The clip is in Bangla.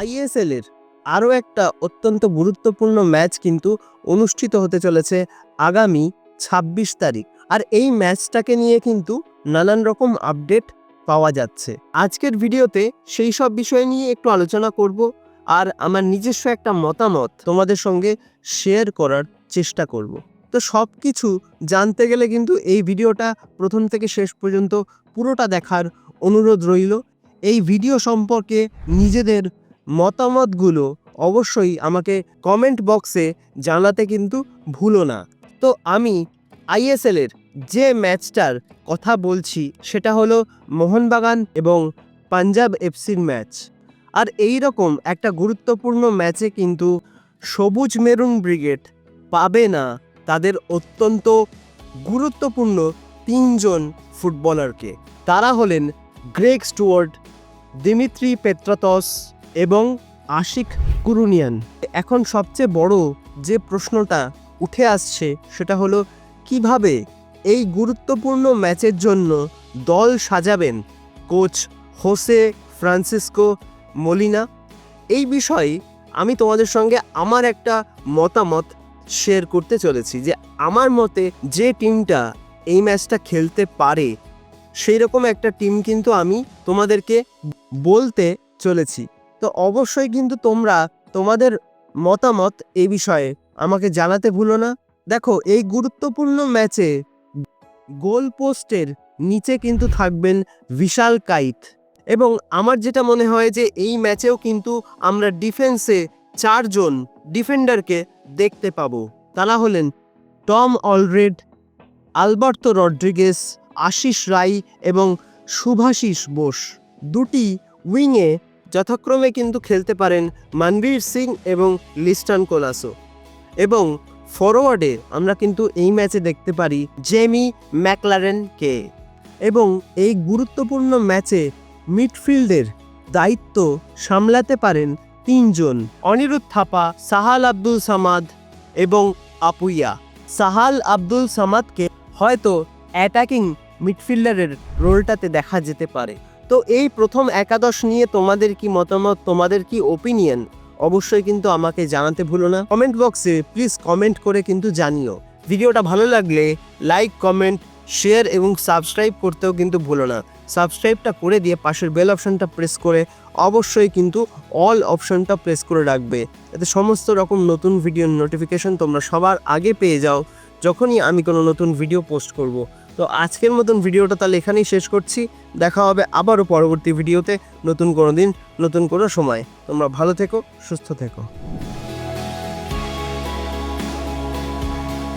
আইএসএলের আরও একটা অত্যন্ত গুরুত্বপূর্ণ ম্যাচ কিন্তু অনুষ্ঠিত হতে চলেছে আগামী ছাব্বিশ তারিখ। আর এই ম্যাচটাকে নিয়ে কিন্তু নানান রকম আপডেট পাওয়া যাচ্ছে। আজকের ভিডিওতে সেই সব বিষয় নিয়ে একটু আলোচনা করব আর আমার নিজস্ব একটা মতামত তোমাদের সঙ্গে শেয়ার করার চেষ্টা করব। তো সব কিছু জানতে গেলে কিন্তু এই ভিডিওটা প্রথম থেকে শেষ পর্যন্ত পুরোটা দেখার অনুরোধ রইল। এই ভিডিও সম্পর্কে নিজেদের মতামতগুলো অবশ্যই আমাকে কমেন্ট বক্সে জানাতে কিন্তু ভুলো না। তো আমি আইএসএলের যে ম্যাচটার কথা বলছি, সেটা হলো মোহনবাগান এবং পাঞ্জাব এফসির ম্যাচ। আর এই রকম একটা গুরুত্বপূর্ণ ম্যাচে কিন্তু সবুজ মেরুন ব্রিগেড পাবে না তাদের অত্যন্ত গুরুত্বপূর্ণ তিনজন ফুটবলারকে। তারা হলেন গ্রেগ স্টুয়ার্ট, দিমিত্রি পেত্রাতস এবং আশিক কুরুনিয়ান। এখন সবচেয়ে বড় যে প্রশ্নটা উঠে আসছে সেটা হলো, কীভাবে এই গুরুত্বপূর্ণ ম্যাচের জন্য দল সাজাবেন কোচ হোসে ফ্রান্সিসকো মলিনা? এই বিষয়ে আমি তোমাদের সঙ্গে আমার একটা মতামত শেয়ার করতে চলেছি যে, আমার মতে যে টিমটা এই ম্যাচটা খেলতে পারে সেই রকম একটা টিম কিন্তু আমি তোমাদেরকে বলতে চলেছি। তো অবশ্যই কিন্তু তোমরা তোমাদের মতামত এ বিষয়ে আমাকে জানাতে ভুলো না। দেখো, এই গুরুত্বপূর্ণ ম্যাচে গোল পোস্টের নিচে কিন্তু থাকবেন বিশাল কাইত। এবং আমার যেটা মনে হয় যে এই ম্যাচেও কিন্তু আমরা ডিফেন্সে চারজন ডিফেন্ডারকে দেখতে পাবো। তারা হলেন Tom Aldred, Alberto Rodriguez, Ashis Rai এবং শুভাশিস বোস। দুটি উইংয়ে যথাক্রমে কিন্তু খেলতে পারেন মানবীর সিং এবং লিস্টন কোলাসো। এবং ফরওয়ার্ডে আমরা কিন্তু এই ম্যাচে দেখতে পারি জেমি ম্যাকলারেনকে। এবং এই গুরুত্বপূর্ণ ম্যাচে মিডফিল্ডের দায়িত্ব সামলাতে পারেন তিনজন, অনিরুদ্ধ থাপা, সাহাল আব্দুল সামাদ এবং আপুইয়া। সাহাল আব্দুল সামাদকে হয়তো অ্যাটাকিং মিডফিল্ডারের রোলটাতে দেখা যেতে পারে। তো এই প্রথম একাদশ নিয়ে তোমাদের কি মতামত, তোমাদের কি ওপিনিয়ন অবশ্যই কিন্তু আমাকে জানাতে ভুলো না। কমেন্ট বক্সে প্লিজ কমেন্ট করে কিন্তু জানিও। ভিডিওটা ভালো লাগলে লাইক কমেন্ট শেয়ার এবং সাবস্ক্রাইব করতেও কিন্তু ভুলো না। সাবস্ক্রাইবটা করে দিয়ে পাশের বেল অপশনটা প্রেস করে অবশ্যই কিন্তু অল অপশনটা প্রেস করে রাখবে। যাতে সমস্ত রকম নতুন ভিডিওর নোটিফিকেশন তোমরা সবার আগে পেয়ে যাও। যখনই আমি কোনো নতুন ভিডিও পোস্ট করব তো আজকের মতন ভিডিওটা তাহলে এখানেই শেষ করছি। দেখা হবে আবারও পরবর্তী ভিডিওতে। নতুন কোনো দিন, নতুন কোনো সময়। তোমরা ভালো থেকো, সুস্থ থেকো।